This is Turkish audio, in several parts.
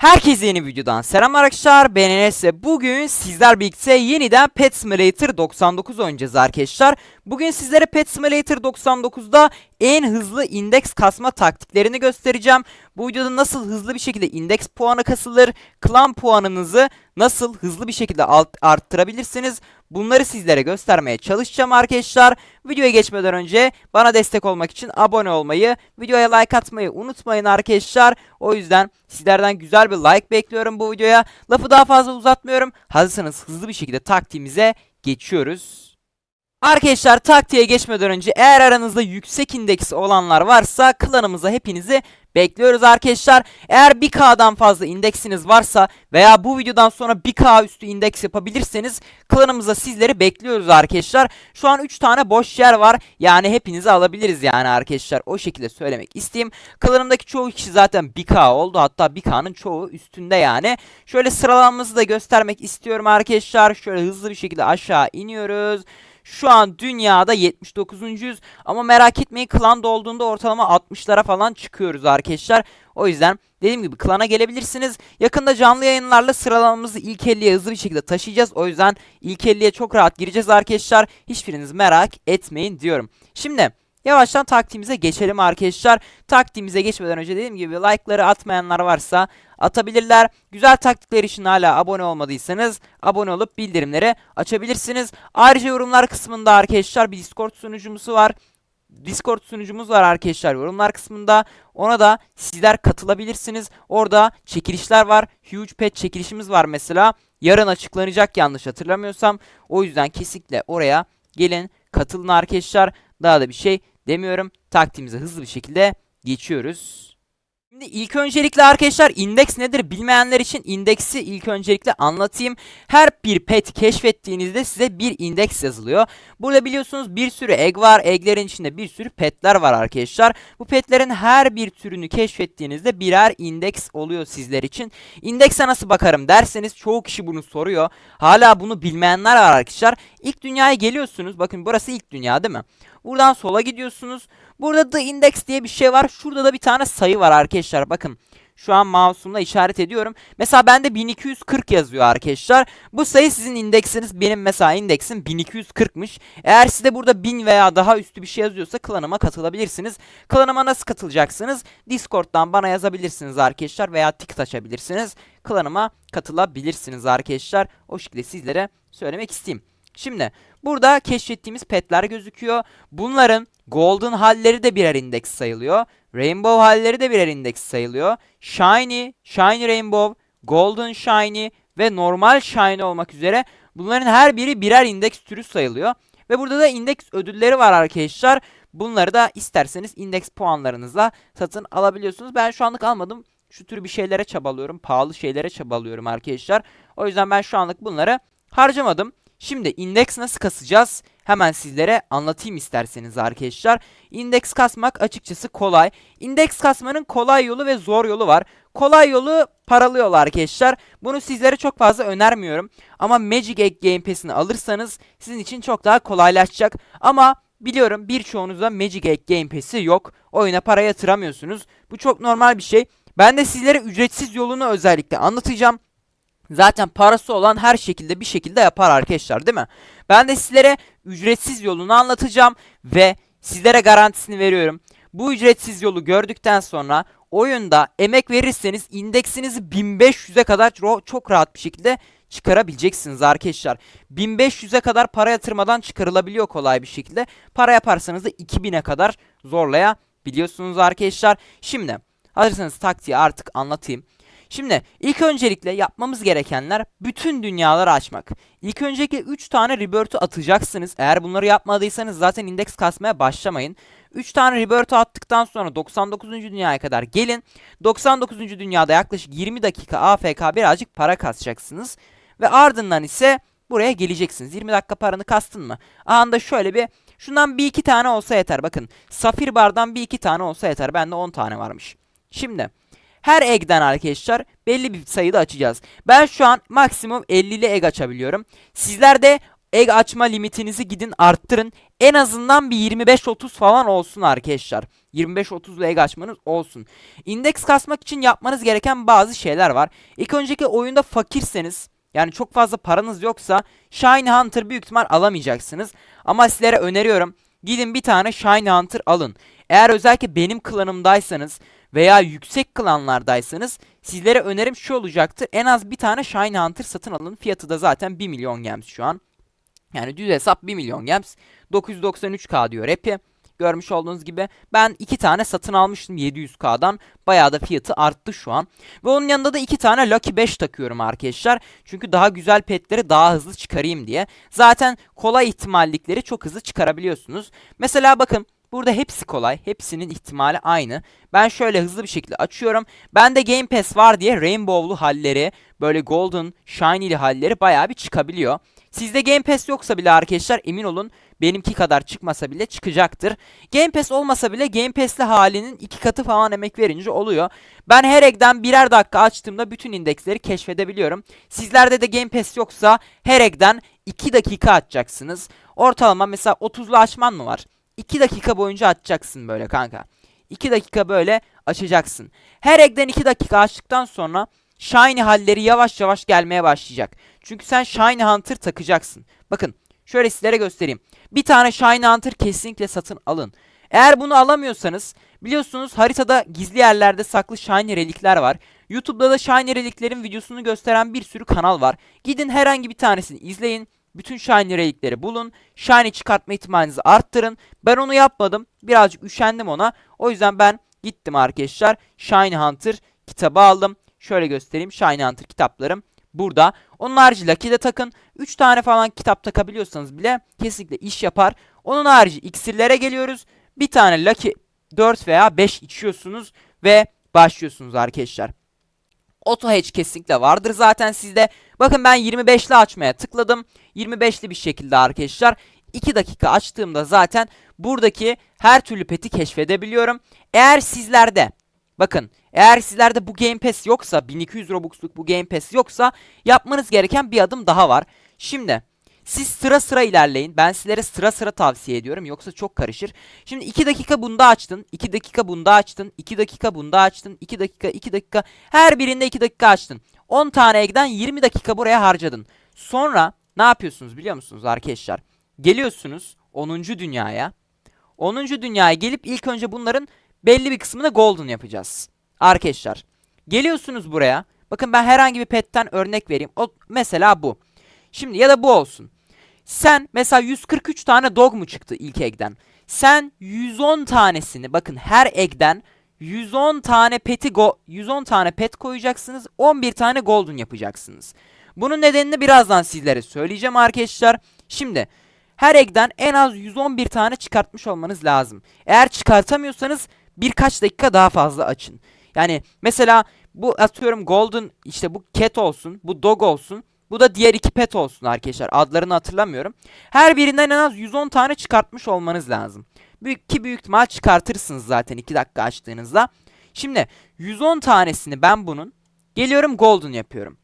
Herkese yeni videodan selam arkadaşlar ben Enes bugün sizler birlikte yeniden Pet Simulator 99 oynayacağız arkadaşlar. Bugün sizlere Pet Simulator 99'da en hızlı indeks kasma taktiklerini göstereceğim. Bu videoda nasıl hızlı bir şekilde indeks puanı kasılır, klan puanınızı nasıl hızlı bir şekilde arttırabilirsiniz. Bunları sizlere göstermeye çalışacağım arkadaşlar. Videoya geçmeden önce bana destek olmak için abone olmayı, videoya like atmayı unutmayın arkadaşlar. O yüzden sizlerden güzel bir like bekliyorum bu videoya. Lafı daha fazla uzatmıyorum. Hazırsanız hızlı bir şekilde taktiğimize geçiyoruz. Arkadaşlar taktiğe geçmeden önce eğer aranızda yüksek indeksi olanlar varsa klanımıza hepinizi bekliyoruz arkadaşlar. Eğer 1K'dan fazla indeksiniz varsa veya bu videodan sonra 1K üstü indeks yapabilirseniz klanımıza sizleri bekliyoruz arkadaşlar. Şu an 3 tane boş yer var. Yani hepinizi alabiliriz yani arkadaşlar. O şekilde söylemek isteyeyim. Klanımdaki çoğu kişi zaten 1K oldu. Hatta 1K'nın çoğu üstünde yani. Şöyle sıralanmamızı da göstermek istiyorum arkadaşlar. Şöyle hızlı bir şekilde aşağı iniyoruz. Şu an dünyada 79.yüz ama merak etmeyin klan olduğunda ortalama 60'lara falan çıkıyoruz arkadaşlar. O yüzden dediğim gibi klana gelebilirsiniz. Yakında canlı yayınlarla sıralamamızı ilk 50'ye hızlı bir şekilde taşıyacağız. O yüzden ilk 50'ye çok rahat gireceğiz arkadaşlar. Hiçbiriniz merak etmeyin diyorum. Şimdi yavaştan taktiğimize geçelim arkadaşlar. Taktiğimize geçmeden önce dediğim gibi like'ları atmayanlar varsa atabilirler. Güzel taktikler için hala abone olmadıysanız abone olup bildirimleri açabilirsiniz. Ayrıca yorumlar kısmında arkadaşlar bir Discord sunucumuz var. Discord sunucumuz var arkadaşlar yorumlar kısmında. Ona da sizler katılabilirsiniz. Orada çekilişler var. Huge Pet çekilişimiz var mesela. Yarın açıklanacak yanlış hatırlamıyorsam. O yüzden kesinlikle oraya gelin katılın arkadaşlar. Daha da bir şey demiyorum. Taktiğimize hızlı bir şekilde geçiyoruz. Şimdi ilk öncelikle arkadaşlar indeks nedir bilmeyenler için indeksi ilk öncelikle anlatayım. Her bir pet keşfettiğinizde size bir indeks yazılıyor. Burada biliyorsunuz bir sürü egg var. Egglerin içinde bir sürü petler var arkadaşlar. Bu petlerin her bir türünü keşfettiğinizde birer indeks oluyor sizler için. İndekse nasıl bakarım derseniz çoğu kişi bunu soruyor. Hala bunu bilmeyenler var arkadaşlar. İlk dünyaya geliyorsunuz. Bakın burası ilk dünya değil mi? Buradan sola gidiyorsunuz. Burada the index diye bir şey var. Şurada da bir tane sayı var arkadaşlar. Bakın şu an mouse'umla işaret ediyorum. Mesela bende 1240 yazıyor arkadaşlar. Bu sayı sizin indeksiniz. Benim mesela indeksim 1240'mış. Eğer sizde burada 1000 veya daha üstü bir şey yazıyorsa klanıma katılabilirsiniz. Klanıma nasıl katılacaksınız? Discord'dan bana yazabilirsiniz arkadaşlar veya ticket açabilirsiniz. Klanıma katılabilirsiniz arkadaşlar. O şekilde sizlere söylemek isteyeyim. Şimdi burada keşfettiğimiz petler gözüküyor. Bunların golden halleri de birer indeks sayılıyor. Rainbow halleri de birer indeks sayılıyor. Shiny, Shiny Rainbow, Golden Shiny ve normal Shiny olmak üzere bunların her biri birer indeks türü sayılıyor. Ve burada da indeks ödülleri var arkadaşlar. Bunları da isterseniz indeks puanlarınızla satın alabiliyorsunuz. Ben şu anlık almadım. Şu tür bir şeylere çabalıyorum. Pahalı şeylere çabalıyorum arkadaşlar. O yüzden ben şu anlık bunları harcamadım. Şimdi indeks nasıl kasacağız? Hemen sizlere anlatayım isterseniz arkadaşlar. İndeks kasmak açıkçası kolay. İndeks kasmanın kolay yolu ve zor yolu var. Kolay yolu paralı yol arkadaşlar. Bunu sizlere çok fazla önermiyorum. Ama Magic Egg Game Pass'ini alırsanız sizin için çok daha kolaylaşacak. Ama biliyorum birçoğunuzda Magic Egg Game Pass'i yok. Oyuna para yatıramıyorsunuz. Bu çok normal bir şey. Ben de sizlere ücretsiz yolunu özellikle anlatacağım. Zaten parası olan her şekilde bir şekilde yapar arkadaşlar değil mi? Ben de sizlere ücretsiz yolunu anlatacağım ve sizlere garantisini veriyorum. Bu ücretsiz yolu gördükten sonra oyunda emek verirseniz indeksinizi 1500'e kadar çok rahat bir şekilde çıkarabileceksiniz arkadaşlar. 1500'e kadar para yatırmadan çıkarılabiliyor kolay bir şekilde. Para yaparsanız da 2000'e kadar zorlayabiliyorsunuz arkadaşlar. Şimdi hazırsanız taktiği artık anlatayım. Şimdi ilk öncelikle yapmamız gerekenler bütün dünyaları açmak. İlk öncelikle 3 tane rebirth'ü atacaksınız. Eğer bunları yapmadıysanız zaten indeks kasmaya başlamayın. 3 tane rebirth'ü attıktan sonra 99. dünyaya kadar gelin. 99. dünyada yaklaşık 20 dakika AFK birazcık para kasacaksınız. Ve ardından ise buraya geleceksiniz. 20 dakika paranı kastın mı? Anda şöyle bir şundan bir iki tane olsa yeter. Bakın safir bardan bir iki tane olsa yeter. Bende 10 tane varmış. Şimdi her egg'den arkadaşlar belli bir sayıda açacağız. Ben şu an maksimum 50'li egg açabiliyorum. Sizler de egg açma limitinizi gidin arttırın. En azından bir 25-30 falan olsun arkadaşlar. 25-30 leg açmanız olsun. İndeks kasmak için yapmanız gereken bazı şeyler var. İlk önceki oyunda fakirseniz yani çok fazla paranız yoksa Shiny Hunter büyük ihtimal alamayacaksınız. Ama sizlere öneriyorum. Gidin bir tane Shiny Hunter alın. Eğer özellikle benim klanımdaysanız veya yüksek klanlardaysanız sizlere önerim şu olacaktır. En az bir tane Shiny Hunter satın alın. Fiyatı da zaten 1 milyon gems şu an. Yani düz hesap 1 milyon gems. 993k diyor Epi. Görmüş olduğunuz gibi ben iki tane satın almıştım 700k'dan. Bayağı da fiyatı arttı şu an. Ve onun yanında da iki tane Lucky 5 takıyorum arkadaşlar. Çünkü daha güzel petleri daha hızlı çıkarayım diye. Zaten kolay ihtimallikleri çok hızlı çıkarabiliyorsunuz. Mesela bakın Burada hepsi kolay. Hepsinin ihtimali aynı. Ben şöyle hızlı bir şekilde açıyorum. Bende Game Pass var diye Rainbow'lu halleri, böyle Golden, Shiny'li halleri bayağı bir çıkabiliyor. Sizde Game Pass yoksa bile arkadaşlar emin olun benimki kadar çıkmasa bile çıkacaktır. Game Pass olmasa bile Game Pass'li halinin iki katı falan emek verince oluyor. Ben her egg'den birer dakika açtığımda bütün indeksleri keşfedebiliyorum. Sizlerde de Game Pass yoksa her egg'den 2 dakika açacaksınız. Ortalama mesela 30'lu açman mı var? 2 dakika boyunca açacaksın böyle kanka. 2 dakika böyle açacaksın. Her egg'den 2 dakika açtıktan sonra Shiny halleri yavaş yavaş gelmeye başlayacak. Çünkü sen Shiny Hunter takacaksın. Bakın şöyle sizlere göstereyim. Bir tane Shiny Hunter kesinlikle satın alın. Eğer bunu alamıyorsanız biliyorsunuz haritada gizli yerlerde saklı Shiny relikler var. YouTube'da da Shiny reliklerin videosunu gösteren bir sürü kanal var. Gidin herhangi bir tanesini izleyin. Bütün Shiny relikleri bulun. Shiny çıkartma ihtimalinizi arttırın. Ben onu yapmadım. Birazcık üşendim ona. O yüzden ben gittim arkadaşlar. Shiny Hunter kitabı aldım. Şöyle göstereyim. Shiny Hunter kitaplarım burada. Onun harici Lucky de takın. 3 tane falan kitap takabiliyorsanız bile kesinlikle iş yapar. Onun harici iksirlere geliyoruz. Bir tane Lucky 4 veya 5 içiyorsunuz ve başlıyorsunuz arkadaşlar. Auto hatch kesinlikle vardır zaten sizde. Bakın ben 25'li açmaya tıkladım. 25'li bir şekilde arkadaşlar 2 dakika açtığımda zaten buradaki her türlü peti keşfedebiliyorum. Eğer sizlerde bakın eğer sizlerde bu Game Pass yoksa 1200 Robux'luk bu Game Pass yoksa yapmanız gereken bir adım daha var. Şimdi siz sıra sıra ilerleyin. Ben sizlere sıra sıra tavsiye ediyorum. Yoksa çok karışır. Şimdi 2 dakika bunda açtın. 2 dakika bunda açtın. 2 dakika bunda açtın. 2 dakika 2 dakika. Her birinde 2 dakika açtın. 10 tane egg'den 20 dakika buraya harcadın. Sonra ne yapıyorsunuz biliyor musunuz arkadaşlar? Geliyorsunuz 10. dünyaya. 10. dünyaya gelip ilk önce bunların belli bir kısmını golden yapacağız. Arkadaşlar geliyorsunuz buraya. Bakın ben herhangi bir petten örnek vereyim. O mesela bu. Şimdi ya da bu olsun. Sen mesela 143 tane dog mu çıktı ilk egg'den? Sen 110 tanesini bakın her egg'den 110 tane peti go 110 tane pet koyacaksınız. 11 tane golden yapacaksınız. Bunun nedenini birazdan sizlere söyleyeceğim arkadaşlar. Şimdi her egg'den en az 111 tane çıkartmış olmanız lazım. Eğer çıkartamıyorsanız birkaç dakika daha fazla açın. Yani mesela bu atıyorum golden işte bu cat olsun, bu dog olsun. Bu da diğer iki pet olsun arkadaşlar. Adlarını hatırlamıyorum. Her birinden en az 110 tane çıkartmış olmanız lazım. Büyük ki büyük ihtimal çıkartırsınız zaten 2 dakika açtığınızda. Şimdi 110 tanesini ben bunun geliyorum golden yapıyorum.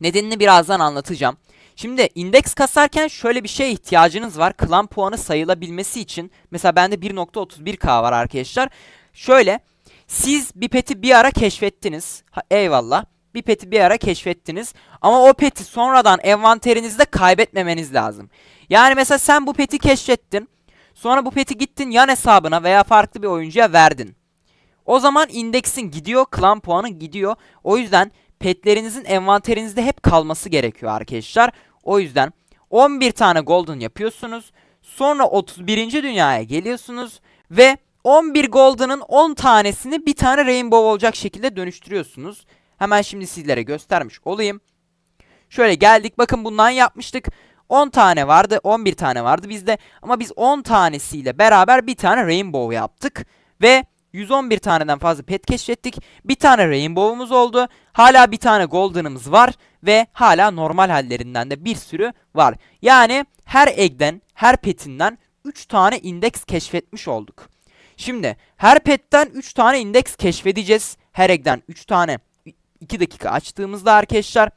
Nedenini birazdan anlatacağım. Şimdi indeks kasarken şöyle bir şeye ihtiyacınız var. Klan puanı sayılabilmesi için. Mesela bende 1.31k var arkadaşlar. Şöyle siz bir peti bir ara keşfettiniz. Ha, eyvallah. Bir peti bir ara keşfettiniz. Ama o peti sonradan envanterinizde kaybetmemeniz lazım. Yani mesela sen bu peti keşfettin. Sonra bu peti gittin yan hesabına veya farklı bir oyuncuya verdin. O zaman indeksin gidiyor, klan puanı gidiyor. O yüzden petlerinizin envanterinizde hep kalması gerekiyor arkadaşlar. O yüzden 11 tane golden yapıyorsunuz. Sonra 31. dünyaya geliyorsunuz ve 11 golden'ın 10 tanesini bir tane rainbow olacak şekilde dönüştürüyorsunuz. Hemen şimdi sizlere göstermiş olayım. Şöyle geldik bakın bundan yapmıştık. 10 tane vardı 11 tane vardı bizde ama biz 10 tanesiyle beraber bir tane rainbow yaptık. Ve 111 taneden fazla pet keşfettik. Bir tane rainbow'umuz oldu. Hala bir tane golden'ımız var. Ve hala normal hallerinden de bir sürü var. Yani her egg'den, her petinden 3 tane indeks keşfetmiş olduk. Şimdi her petten 3 tane indeks keşfedeceğiz. Her egg'den 3 tane 2 dakika açtığımızda arkadaşlar.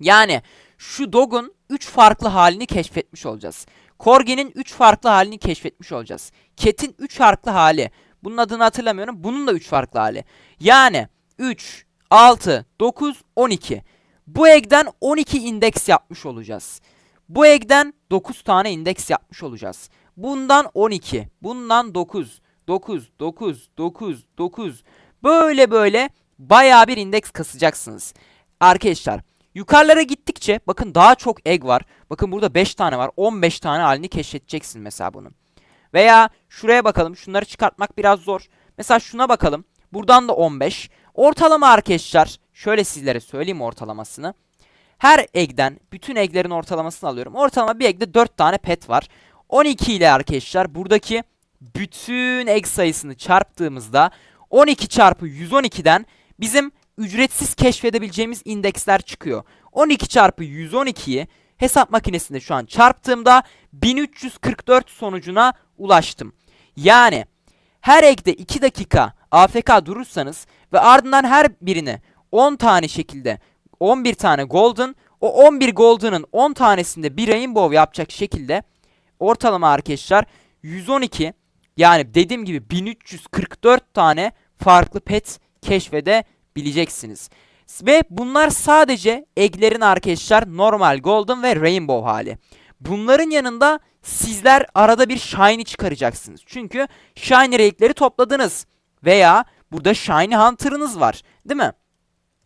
Yani şu dog'un 3 farklı halini keşfetmiş olacağız. Corgi'nin 3 farklı halini keşfetmiş olacağız. Cat'in 3 farklı hali. Bunun adını hatırlamıyorum. Bunun da 3 farklı hali. Yani 3, 6, 9, 12. Bu egg'den 12 indeks yapmış olacağız. Bu egg'den 9 tane indeks yapmış olacağız. Bundan 12, bundan 9, 9, 9, 9, 9. Böyle böyle bayağı bir indeks kasacaksınız. Arkadaşlar yukarılara gittikçe bakın daha çok egg var. Bakın burada 5 tane var. 15 tane halini keşfedeceksin mesela bunun. Veya şuraya bakalım. Şunları çıkartmak biraz zor. Mesela şuna bakalım. Buradan da 15. Ortalama arkadaşlar şöyle sizlere söyleyeyim ortalamasını. Her egg'den bütün egg'lerin ortalamasını alıyorum. Ortalama bir egg'de 4 tane pet var. 12 ile arkadaşlar buradaki bütün egg sayısını çarptığımızda 12 çarpı 112'den bizim ücretsiz keşfedebileceğimiz indeksler çıkıyor. 12 çarpı 112'yi hesap makinesinde şu an çarptığımda 1344 sonucuna ulaştım. Yani her egg'de 2 dakika AFK durursanız ve ardından her birini 10 tane şekilde 11 tane golden o 11 golden'ın 10 tanesinde bir rainbow yapacak şekilde ortalama arkadaşlar 112 yani dediğim gibi 1344 tane farklı pet keşfedebileceksiniz. Ve bunlar sadece egglerin arkadaşlar normal golden ve rainbow hali. Bunların yanında sizler arada bir shiny çıkaracaksınız. Çünkü shiny relikleri topladınız. Veya burada shiny hunter'ınız var. Değil mi?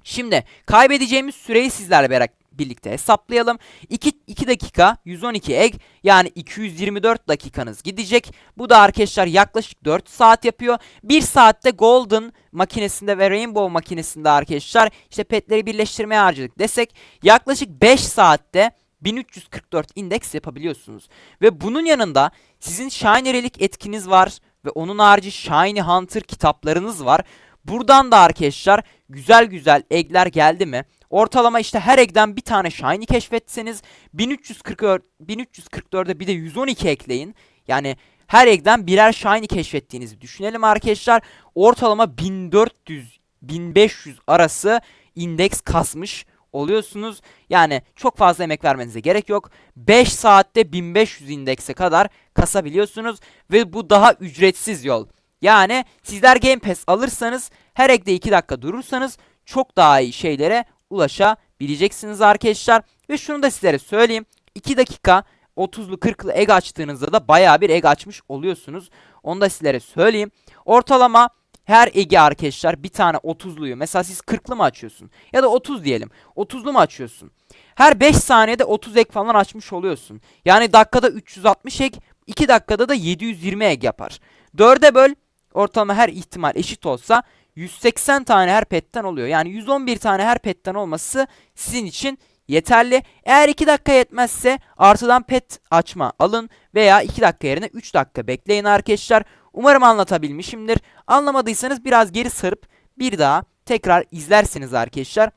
Şimdi kaybedeceğimiz süreyi sizlerle birlikte hesaplayalım. 2, 2 dakika 112 egg yani 224 dakikanız gidecek. Bu da arkadaşlar yaklaşık 4 saat yapıyor. 1 saatte golden makinesinde ve rainbow makinesinde arkadaşlar işte petleri birleştirmeye harcadık desek yaklaşık 5 saatte 1344 indeks yapabiliyorsunuz. Ve bunun yanında sizin Shiny Relic etkiniz var ve onun harici Shiny Hunter kitaplarınız var. Buradan da arkadaşlar güzel güzel eggler geldi mi? Ortalama işte her egg'den bir tane shiny keşfetseniz 1344 1344'e bir de 112 ekleyin. Yani her egg'den birer shiny keşfettiğinizi düşünelim arkadaşlar. Ortalama 1400 1500 arası indeks kasmış oluyorsunuz. Yani çok fazla emek vermenize gerek yok. 5 saatte 1500 indekse kadar kasabiliyorsunuz ve bu daha ücretsiz yol. Yani sizler Game Pass alırsanız her ekde 2 dakika durursanız çok daha iyi şeylere ulaşabileceksiniz arkadaşlar. Ve şunu da sizlere söyleyeyim. 2 dakika 30'lu 40'lı egg açtığınızda da baya bir egg açmış oluyorsunuz. Onu da sizlere söyleyeyim. Ortalama her egi arkadaşlar bir tane 30'luyu mesela siz 40'lı mı açıyorsun? Ya da 30 diyelim. 30'lu mu açıyorsun? Her 5 saniyede 30 ek falan açmış oluyorsun. Yani dakikada 360 ek 2 dakikada da 720 ek yapar. 4'e böl ortalama her ihtimal eşit olsa 180 tane her petten oluyor. Yani 111 tane her petten olması sizin için yeterli. Eğer 2 dakika yetmezse artıdan pet açma alın veya 2 dakika yerine 3 dakika bekleyin arkadaşlar. Umarım anlatabilmişimdir. Anlamadıysanız biraz geri sarıp bir daha tekrar izlersiniz arkadaşlar.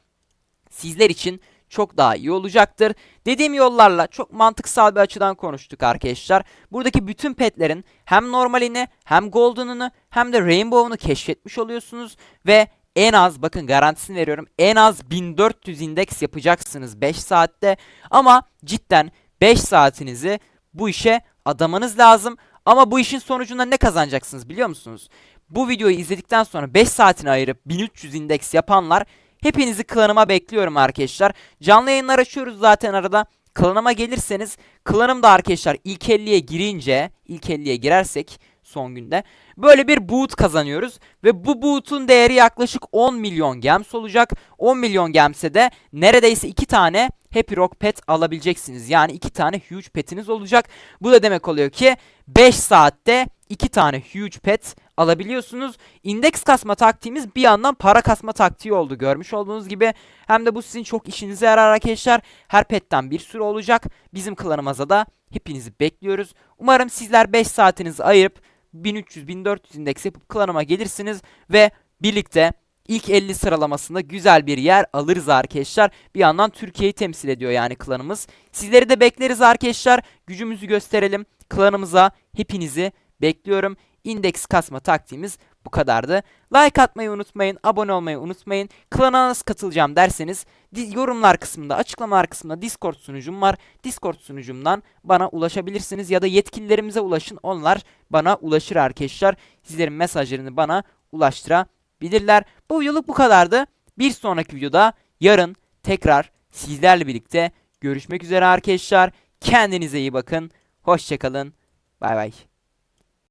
Sizler için çok daha iyi olacaktır. Dediğim yollarla çok mantıksal bir açıdan konuştuk arkadaşlar. Buradaki bütün petlerin hem normalini hem golden'ını hem de rainbow'unu keşfetmiş oluyorsunuz ve en az bakın garantisini veriyorum en az 1400 indeks yapacaksınız 5 saatte ama cidden 5 saatinizi bu işe adamanız lazım. Ama bu işin sonucunda ne kazanacaksınız biliyor musunuz? Bu videoyu izledikten sonra 5 saatini ayırıp 1300 indeks yapanlar hepinizi klanıma bekliyorum arkadaşlar. Canlı yayınlar açıyoruz zaten arada. Klanıma gelirseniz klanımda arkadaşlar ilk 50'ye girince ilk 50'ye girersek son günde böyle bir boot kazanıyoruz ve bu boot'un değeri yaklaşık 10 milyon gems olacak. 10 milyon gemse de neredeyse 2 tane Happy Rock Pet alabileceksiniz. Yani 2 tane Huge Pet'iniz olacak. Bu da demek oluyor ki 5 saatte 2 tane Huge Pet alabiliyorsunuz. İndeks kasma taktiğimiz bir yandan para kasma taktiği oldu. Görmüş olduğunuz gibi hem de bu sizin çok işinize yarar arkadaşlar. Her petten bir sürü olacak. Bizim klanımıza da hepinizi bekliyoruz. Umarım sizler 5 saatinizi ayırıp 1300-1400 indeks yapıp klanıma gelirsiniz ve birlikte ilk 50 sıralamasında güzel bir yer alırız arkadaşlar. Bir yandan Türkiye'yi temsil ediyor yani klanımız. Sizleri de bekleriz arkadaşlar. Gücümüzü gösterelim. Klanımıza hepinizi bekliyorum. İndeks kasma taktiğimiz bu kadardı. Like atmayı unutmayın, abone olmayı unutmayın. Klana nasıl katılacağım derseniz yorumlar kısmında, açıklamalar kısmında Discord sunucum var. Discord sunucumdan bana ulaşabilirsiniz ya da yetkililerimize ulaşın. Onlar bana ulaşır arkadaşlar. Sizlerin mesajlarını bana ulaştırabilirler. Bu videoluk bu kadardı. Bir sonraki videoda yarın tekrar sizlerle birlikte görüşmek üzere arkadaşlar. Kendinize iyi bakın. Hoşçakalın. Bay bay.